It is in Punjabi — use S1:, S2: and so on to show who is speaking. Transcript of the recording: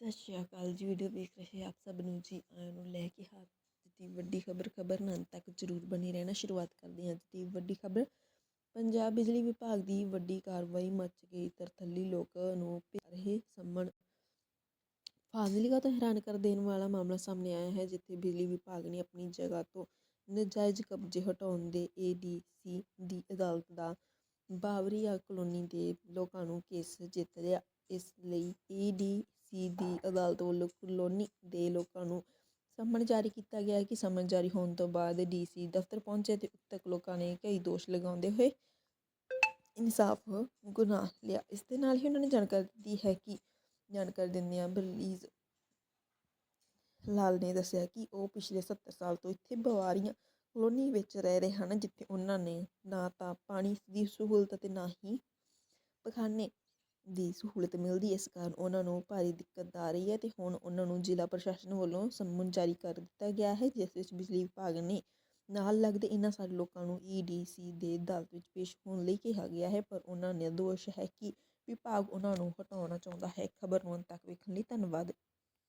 S1: ਸਤਿ ਸ਼੍ਰੀ ਅਕਾਲ ਜੀ, ਵੀਡੀਓ ਵੇਖ ਰਹੇ ਆਪ ਸਭ ਨੂੰ ਜੀ, ਆਇਆਂ ਨੂੰ ਲੈ ਕੇ ਹਾਥ ਦੀ ਵੱਡੀ ਖਬਰ ਖਬਰ ਨਾਲ ਤੱਕ ਜਰੂਰ ਬਣੀ ਰਹਿਣਾ ਸ਼ੁਰੂਆਤ ਕਰਦੇ ਹਾਂ ਅੱਜ ਦੀ ਵੱਡੀ ਖਬਰ। ਪੰਜਾਬ ਬਿਜਲੀ ਵਿਭਾਗ ਦੀ ਵੱਡੀ ਕਾਰਵਾਈ ਮਚ ਗਈ, ਤਰਥੱਲੀ ਲੋਕ ਨੂੰ ਰਹੇ ਸੰਮਣ। ਫਾਜ਼ਿਲਕਾ ਤੋਂ ਹੈਰਾਨ ਕਰ ਦੇਣ ਵਾਲਾ ਮਾਮਲਾ ਸਾਹਮਣੇ ਆਇਆ ਹੈ, ਜਿੱਥੇ ਬਿਜਲੀ ਵਿਭਾਗ ਨੇ ਆਪਣੀ ਜਗ੍ਹਾ ਤੋਂ ਨਜਾਇਜ਼ ਕਬਜ਼ੇ ਹਟਾਉਣ ਦੇ ਏਡੀਸੀ ਦੀ ਅਦਾਲਤ ਦਾ ਬਾਵਰੀਆ ਕਲੋਨੀ ਦੇ ਲੋਕਾਂ ਨੂੰ ਕੇਸ ਜਿੱਤ ਲਿਆ। ਇਸ ਲਈ ਏਡੀਸੀ ਦੀ ਅਦਾਲਤ ਵੱਲੋਂ ਕਲੋਨੀ ਦੇ ਲੋਕਾਂ ਨੂੰ ਸੰਮਨ ਜਾਰੀ ਕੀਤਾ ਗਿਆ ਕਿ ਸੰਮਨ ਜਾਰੀ ਹੋਣ ਤੋਂ ਬਾਅਦ ਡੀਸੀ ਦਫ਼ਤਰ ਪਹੁੰਚੇ ਤੇ ਉਕਤਕ ਲੋਕਾਂ ਨੇ ਕਈ ਦੋਸ਼ ਲਗਾਉਂਦੇ ਹੋਏ ਇਨਸਾਫ ਗੁਨਾਹ ਲਿਆ। ਇਸ ਦੇ ਨਾਲ ਹੀ ਉਹਨਾਂ ਨੇ ਜਾਣਕਾਰੀ ਦਿੱਤੀ ਹੈ ਕਿ ਜਾਣਕਾਰੀ ਦਿੰਦਿਆਂ ਬਲੀਜ਼ ਲਾਲ ਨੇ ਦੱਸਿਆ ਕਿ ਉਹ ਪਿਛਲੇ 70 ਸਾਲ ਤੋਂ ਇੱਥੇ ਬਵਾਰੀਆਂ ਕਲੋਨੀ ਵਿੱਚ ਰਹਿ ਰਹੇ ਹਨ, ਜਿੱਥੇ ਉਹਨਾਂ ਨੇ ਨਾ ਤਾਂ ਪਾਣੀ ਦੀ ਸਹੂਲਤ ਅਤੇ ਨਾ ਹੀ ਪਖਾਨੇ ਦੀ ਸਹੂਲਤ ਮਿਲਦੀ ਇਸ ਕਾਰਨ ਉਹਨਾਂ ਨੂੰ ਭਾਰੀ ਦਿੱਕਤ ਆ ਰਹੀ ਹੈ ਅਤੇ ਹੁਣ ਉਹਨਾਂ ਨੂੰ ਜ਼ਿਲ੍ਹਾ ਪ੍ਰਸ਼ਾਸਨ ਵੱਲੋਂ ਸੰਮਨ ਜਾਰੀ ਕਰ ਦਿੱਤਾ ਗਿਆ ਹੈ, ਜਿਸ ਵਿੱਚ ਬਿਜਲੀ ਵਿਭਾਗ ਨੇ ਨਾਲ ਲੱਗਦੇ ਇਹਨਾਂ ਸਾਰੇ ਲੋਕਾਂ ਨੂੰ ਈਡੀਸੀ ਦੇ ਅਦਾਲਤ ਵਿੱਚ ਪੇਸ਼ ਹੋਣ ਲਈ ਕਿਹਾ ਗਿਆ ਹੈ, ਪਰ ਉਹਨਾਂ ਨੇ ਦੋਸ਼ ਹੈ ਕਿ ਵਿਭਾਗ ਉਹਨਾਂ ਨੂੰ ਹਟਾਉਣਾ ਚਾਹੁੰਦਾ ਹੈ। ਖਬਰ ਨੂੰ ਅੰਤ ਤੱਕ ਵੇਖਣ ਲਈ ਧੰਨਵਾਦ।